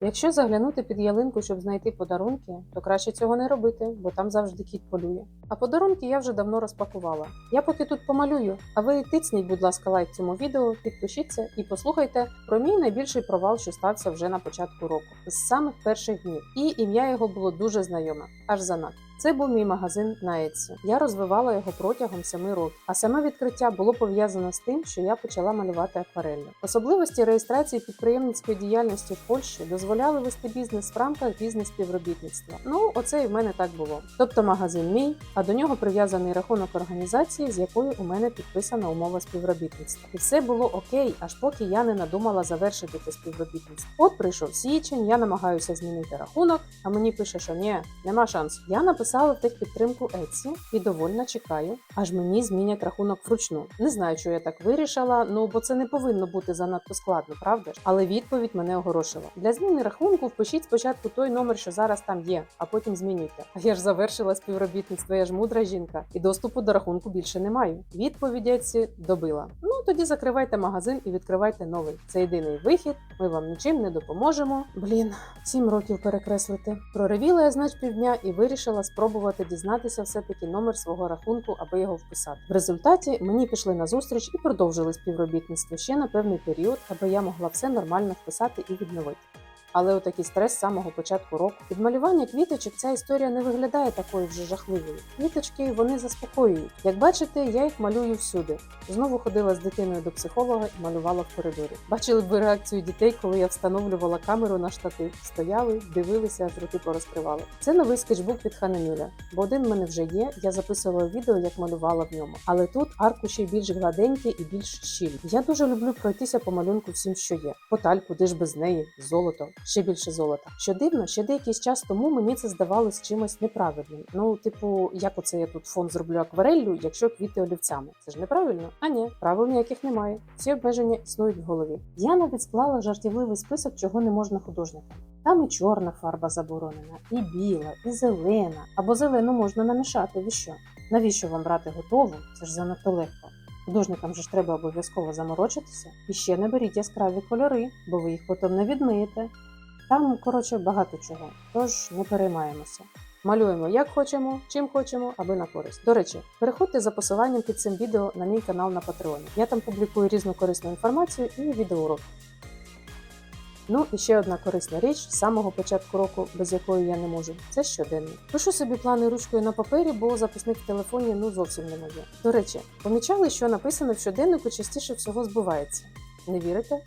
Якщо заглянути під ялинку, щоб знайти подарунки, то краще цього не робити, бо там завжди кіт полює. А подарунки я вже давно розпакувала. Я поки тут помалюю, а ви тицніть, будь ласка, лайк цьому відео, підпишіться і послухайте про мій найбільший провал, що стався вже на початку року, з самих перших днів. І ім'я його було дуже знайоме, аж занадто. Це був мій магазин на Etsy. Я розвивала його протягом семи років, а саме відкриття було пов'язано з тим, що я почала малювати аквареллю. Особливості реєстрації підприємницької діяльності в Польщі дозволяли вести бізнес в рамках бізнес-співробітництва. Ну, оце і в мене так було. Тобто магазин мій, а до нього прив'язаний рахунок організації, з якою у мене підписана умова співробітництва. І все було окей, аж поки я не надумала завершити це співробітництво. От прийшов січень, я намагаюся змінити рахунок, а мені пише, що ні, нема шансу. Я написала в техпідтримку Etsy і довольно чекаю, аж мені змінять рахунок вручну. Не знаю, що я так вирішила, ну бо це не повинно бути занадто складно, правда ж? Але відповідь мене огорошила. Для зміни рахунку впишіть спочатку той номер, що зараз там є, а потім змінюйте. А я ж завершила співробітництво, я ж мудра жінка, і доступу до рахунку більше не маю. Відповідь Etsy добила. Ну тоді закривайте магазин і відкривайте новий. Це єдиний вихід. Ми вам нічим не допоможемо. Блін, сім років перекреслити. Проревіла я знач півдня і вирішила спробувати дізнатися все-таки номер свого рахунку, аби його вписати. В результаті мені пішли на зустріч і продовжили співробітництво ще на певний період, аби я могла все нормально вписати і відновити. Але отакий стрес з самого початку року. Від малювання квіточок ця історія не виглядає такою вже жахливою. Квіточки вони заспокоюють. Як бачите, я їх малюю всюди. Знову ходила з дитиною до психолога і малювала в коридорі. Бачили б реакцію дітей, коли я встановлювала камеру на штатив. Стояли, дивилися, аж роти порозкривали. Це новий скетчбук від Ханемюля, бо один в мене вже є. Я записувала відео, як малювала в ньому. Але тут аркуші більш гладенькі і більш щільні. Я дуже люблю пройтися по малюнку всім, що є. Поталь, куди ж без неї, золото, ще більше золота. Що дивно, ще деякий час тому мені це здавалось чимось неправильним. Ну, типу, як оце я тут фон зроблю аквареллю, якщо квіти олівцями. Це ж неправильно? А ні, правил ніяких немає. Всі обмеження існують в голові. Я навіть склала жартівливий список, чого не можна художникам. Там і чорна фарба заборонена, і біла, і зелена. Або зелену можна намішати. Ви що? Навіщо вам брати готову? Це ж занадто легко. Художникам же ж треба обов'язково заморочитися. І ще не беріть яскраві кольори, бо ви їх потім не відмиєте. Там, коротше, багато чого. Тож не переймаємося. Малюємо як хочемо, чим хочемо, аби на користь. До речі, переходьте за посиланням під цим відео на мій канал на Patreon. Я там публікую різну корисну інформацію і відеоуроки. Ну і ще одна корисна річ з самого початку року, без якої я не можу, це щоденник. Пишу собі плани ручкою на папері, бо записник в телефоні ну зовсім не моє. До речі, помічали, що написано в щоденнику частіше всього збувається. Не вірите?